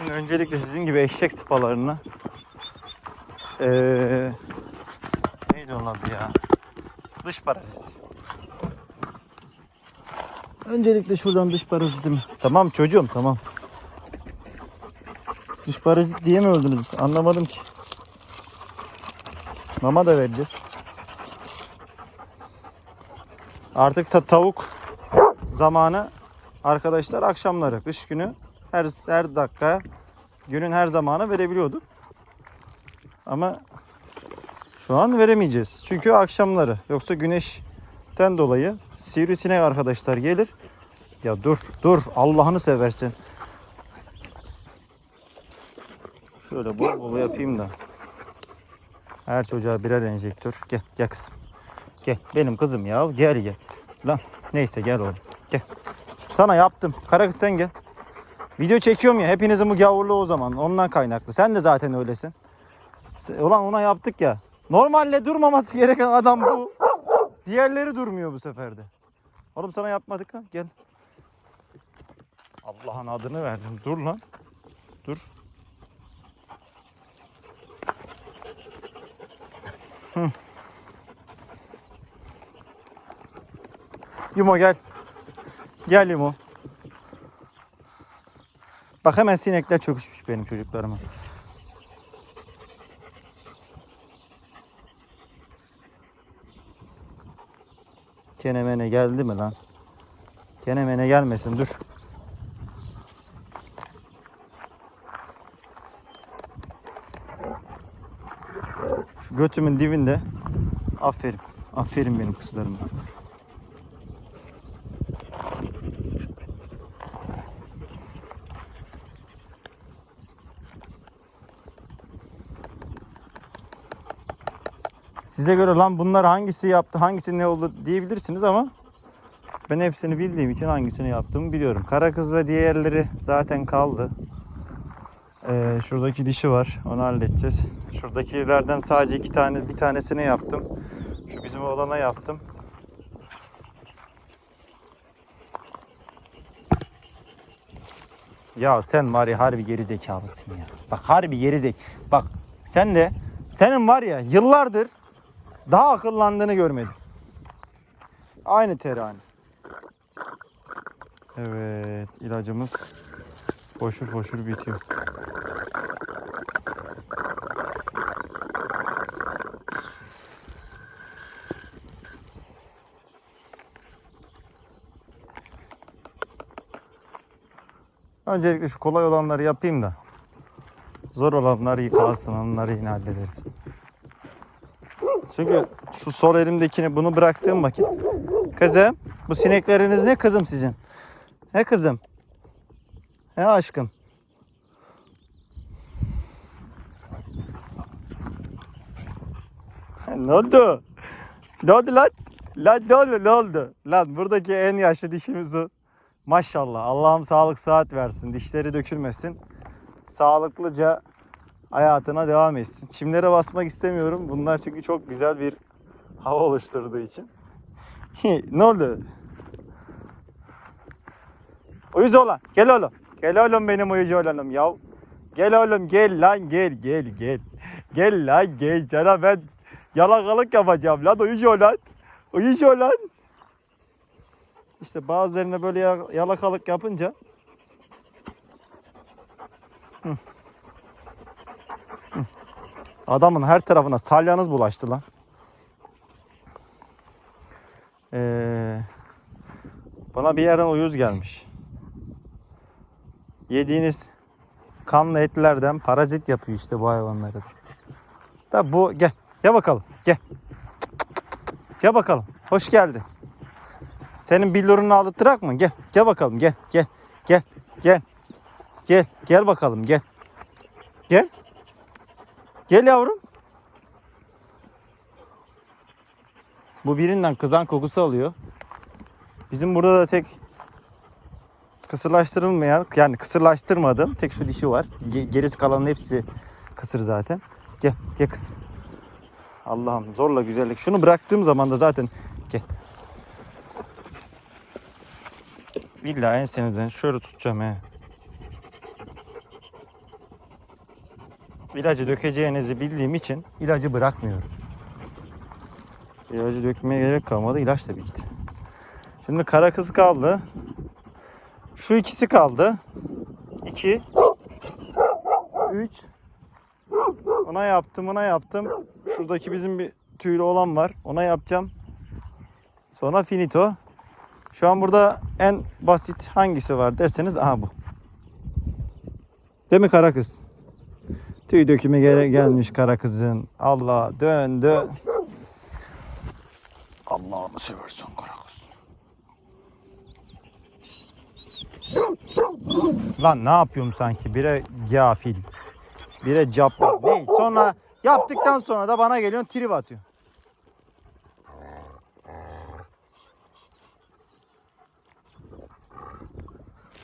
Şimdi öncelikle sizin gibi eşek sıpalarını ee, neydi onun adı ya? Dış parazit. Öncelikle şuradan dış parazitimi. Tamam çocuğum tamam. Dış parazit diye mi öldünüz? Anlamadım ki. Mama da vereceğiz. Artık ta tavuk zamanı arkadaşlar akşamları, kış günü her her dakika günün her zamanı verebiliyorduk. Ama şu an veremeyeceğiz. Çünkü akşamları. Yoksa güneşten dolayı sivrisinek arkadaşlar gelir. Ya dur dur Allah'ını seversen. Şöyle bol bol yapayım da. Her çocuğa birer enjektör. Gel gel kızım. Gel benim kızım ya gel gel. Lan neyse gel oğlum gel. Sana yaptım. Kara kız sen gel. Video çekiyorum ya hepinizin bu gavurluğu o zaman ondan kaynaklı. Sen de zaten öylesin. Ulan ona yaptık ya. Normalde durmaması gereken adam bu. Diğerleri durmuyor bu sefer de. Oğlum sana yapmadık lan gel. Allah'ın adını verdim. Dur lan. Dur. Yumo gel. Gel Yumo. Bak hemen sinekler çöküşmüş benim çocuklarıma. Kenemene geldi mi lan? Kenemene gelmesin dur. Şu götümün dibinde. Aferin. Aferin benim kızlarıma. Size göre lan bunlar hangisi yaptı, hangisi ne oldu diyebilirsiniz ama ben hepsini bildiğim için hangisini yaptığımı biliyorum. Kara kız ve diğerleri zaten kaldı. Ee, şuradaki dişi var. Onu halledeceğiz. Şuradakilerden sadece iki tane, bir tanesini yaptım. Şu bizim oğlana yaptım. Ya sen var ya harbi geri zekalısın ya. Bak harbi geri zek. Bak sen de senin var ya yıllardır daha akıllandığını görmedim. Aynı terane. Evet ilacımız foşur foşur bitiyor. Öncelikle şu kolay olanları yapayım da zor olanlar yıkansın onları yine hallederiz. Çünkü şu sol elimdekini bunu bıraktığım vakit kızım bu sinekleriniz ne kızım sizin? He kızım? He aşkım? ne oldu? Ne oldu lan? Lan ne oldu ne oldu? Lan buradaki en yaşlı dişimiz o. Maşallah Allah'ım sağlık saat versin. Dişleri dökülmesin. Sağlıklıca hayatına devam etsin. Çimlere basmak istemiyorum. Bunlar çünkü çok güzel bir hava oluşturduğu için. ne oldu? Uyuz olan. Gel oğlum. Gel oğlum benim uyucu olanım ya. Gel oğlum gel lan gel gel gel. Gel lan gel. Sana ben yalakalık yapacağım lan uyucu olan. Uyucu olan. İşte bazılarına böyle ya- yalakalık yapınca Adamın her tarafına salyanız bulaştı lan. Ee, buna bir yerden uyuz gelmiş. Yediğiniz kanlı etlerden parazit yapıyor işte bu hayvanları. da. Bu gel. Gel bakalım. Gel. Gel bakalım. Hoş geldin. Senin billurunu aldırttırak mı? Gel. Gel bakalım. Gel. Gel. Gel. Gel. Gel. Gel bakalım. Gel. Gel. Gel yavrum. Bu birinden kızan kokusu alıyor. Bizim burada da tek kısırlaştırılmayan yani kısırlaştırmadım tek şu dişi var. Ge- Gerisi kalanın hepsi kısır zaten. Gel gel kızım. Allah'ım zorla güzellik. Şunu bıraktığım zaman da zaten gel. İlla ensenizden şöyle tutacağım he. İlacı dökeceğinizi bildiğim için ilacı bırakmıyorum. İlacı dökmeye gerek kalmadı. İlaç da bitti. Şimdi kara kız kaldı. Şu ikisi kaldı. 2 3 Ona yaptım, ona yaptım. Şuradaki bizim bir tüylü olan var. Ona yapacağım. Sonra finito. Şu an burada en basit hangisi var derseniz aha bu. Değil mi kara kız? Tüy dökümü gere gelmiş kara kızın. Allah dön dön. Allah'ını seversen kara kız. Lan ne yapıyorum sanki? Bire gafil. Bire cap. Ne? Sonra yaptıktan sonra da bana geliyorsun trip atıyor.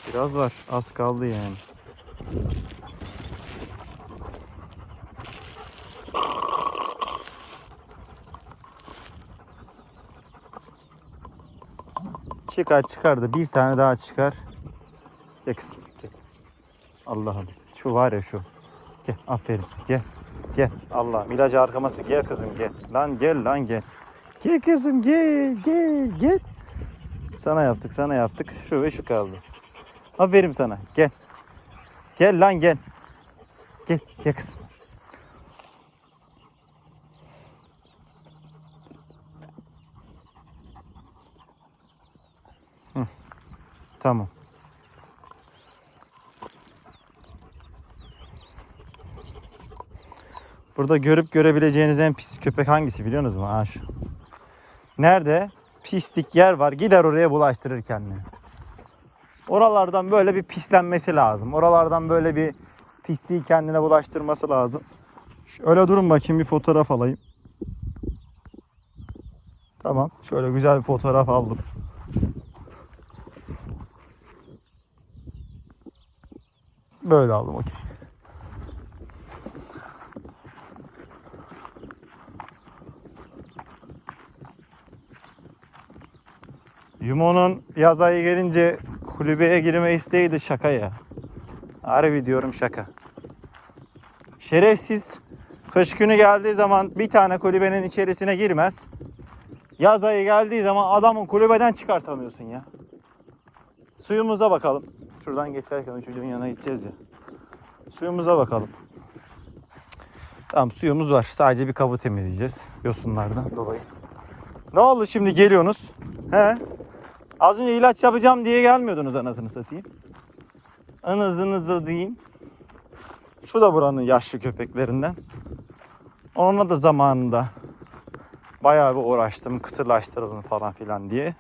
Biraz var. Az kaldı yani. Çıkar çıkar da bir tane daha çıkar. Gel kızım. Allah'ım. Şu var ya şu. Gel aferin. Gel. Gel. Allah'ım ilacı arkaması. Gel kızım gel. Lan gel lan gel. Gel kızım gel gel gel. Sana yaptık sana yaptık. Şu ve şu kaldı. Aferin sana. Gel. Gel lan gel. Gel gel kızım. Tamam. Burada görüp görebileceğiniz en pis köpek hangisi biliyor musunuz mu? Ha şu. Nerede pislik yer var gider oraya bulaştırır kendini. Oralardan böyle bir pislenmesi lazım. Oralardan böyle bir pisliği kendine bulaştırması lazım. Şöyle durun bakayım bir fotoğraf alayım. Tamam. Şöyle güzel bir fotoğraf aldım. Böyle aldım okey. Yumo'nun yaz ayı gelince kulübeye girme isteği de şaka ya. Harbi diyorum şaka. Şerefsiz kış günü geldiği zaman bir tane kulübenin içerisine girmez. Yaz ayı geldiği zaman adamın kulübeden çıkartamıyorsun ya. Suyumuza bakalım. Şuradan geçerken çocuğun yanına gideceğiz ya. Suyumuza bakalım. Tamam suyumuz var. Sadece bir kabı temizleyeceğiz. Yosunlardan dolayı. Ne oldu şimdi geliyorsunuz? He? Az önce ilaç yapacağım diye gelmiyordunuz anasını satayım. Anasınızı deyin. Şu da buranın yaşlı köpeklerinden. Onunla da zamanında bayağı bir uğraştım. Kısırlaştıralım falan filan diye.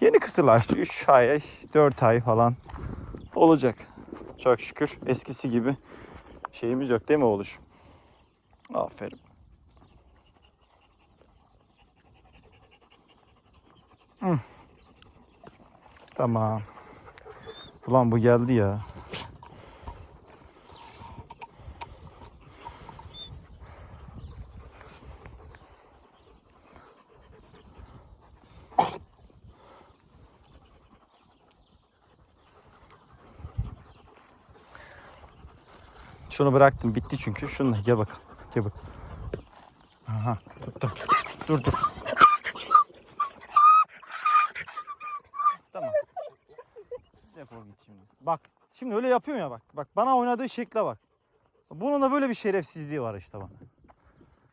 Yeni kısırlaştı. 3 ay, 4 ay falan olacak. Çok şükür eskisi gibi şeyimiz yok değil mi oğluş? Aferin. Hı. Tamam. Ulan bu geldi ya. Şunu bıraktım bitti çünkü. Şununla gel bak. Gel bak. Aha tuttum. Dur dur. Tamam. Defol git şimdi. Bak şimdi öyle yapıyor ya bak. Bak bana oynadığı şekle bak. Bunun da böyle bir şerefsizliği var işte bana.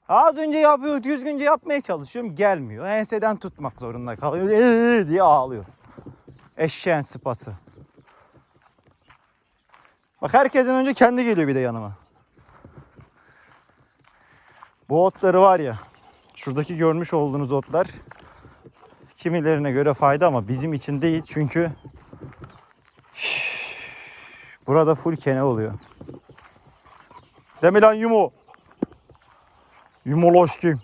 Az önce yapıyor, düzgünce yapmaya çalışıyorum. Gelmiyor. Enseden tutmak zorunda kalıyor. Ee diye ağlıyor. Eşeğin sıpası. Bak herkesten önce kendi geliyor bir de yanıma. Bu otları var ya. Şuradaki görmüş olduğunuz otlar kimilerine göre fayda ama bizim için değil. Çünkü burada full kene oluyor. Demi lan yumo. Yumoloşki.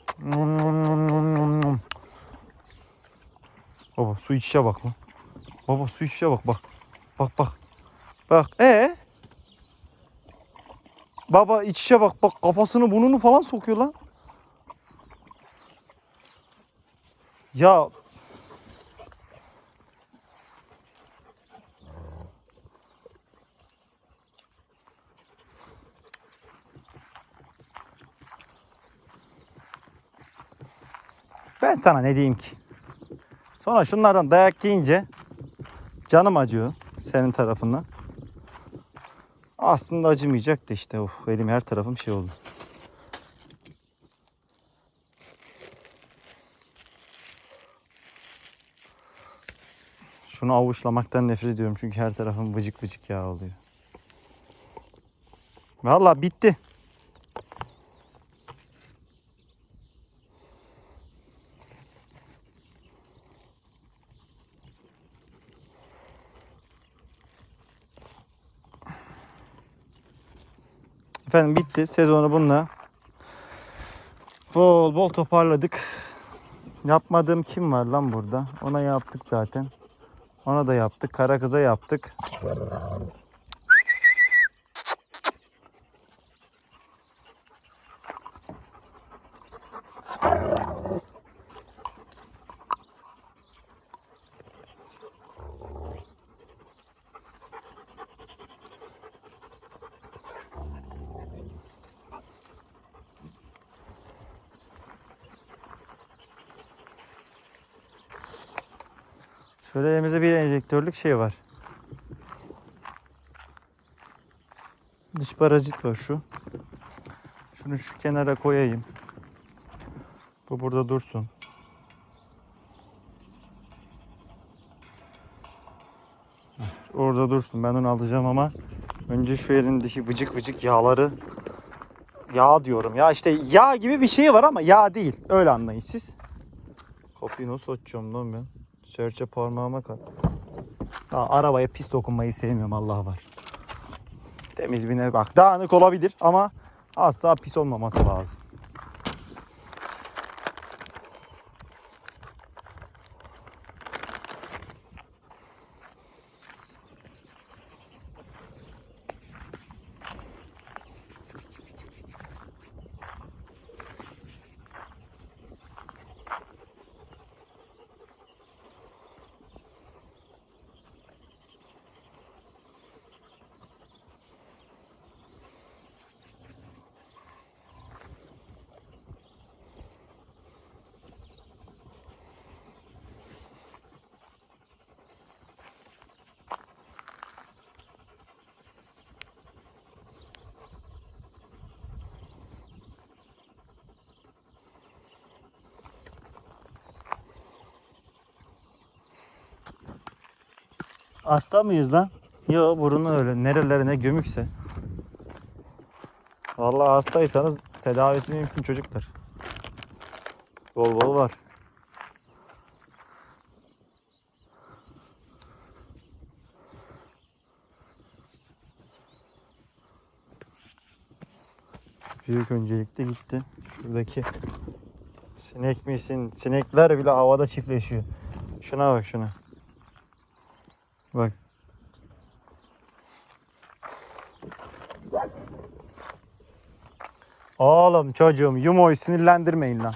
Baba su içişe bak lan. Baba su içişe bak bak. Bak bak. Bak. Ee? Baba iç içe bak bak kafasını burnunu falan sokuyor lan. Ya Ben sana ne diyeyim ki? Sonra şunlardan dayak yiyince canım acıyor senin tarafından. Aslında acımayacaktı işte. Of, elim her tarafım şey oldu. Şunu avuçlamaktan nefret ediyorum çünkü her tarafım vıcık vıcık yağ oluyor. Vallahi bitti. Efendim bitti. Sezonu bununla bol bol toparladık. Yapmadığım kim var lan burada? Ona yaptık zaten. Ona da yaptık. Kara kıza yaptık. Şöyle elimizde bir enjektörlük şey var. Dış parazit var şu. Şunu şu kenara koyayım. Bu burada dursun. Orada dursun. Ben onu alacağım ama önce şu elindeki vıcık vıcık yağları yağ diyorum ya işte yağ gibi bir şey var ama yağ değil. Öyle anlayın siz. Kapıyı nasıl açacağım lan ben? Serçe parmağıma kal. Ya, arabaya pis dokunmayı sevmiyorum Allah var. Temiz bir ne bak. Dağınık olabilir ama asla pis olmaması lazım. Hasta mıyız lan? Yo burnu öyle nerelerine gömükse. Vallahi hastaysanız tedavisi mümkün çocuklar. Bol bol var. Büyük öncelikle gitti. Şuradaki sinek misin? Sinekler bile havada çiftleşiyor. Şuna bak şuna. Bak. Oğlum çocuğum yumoyu sinirlendirmeyin lan.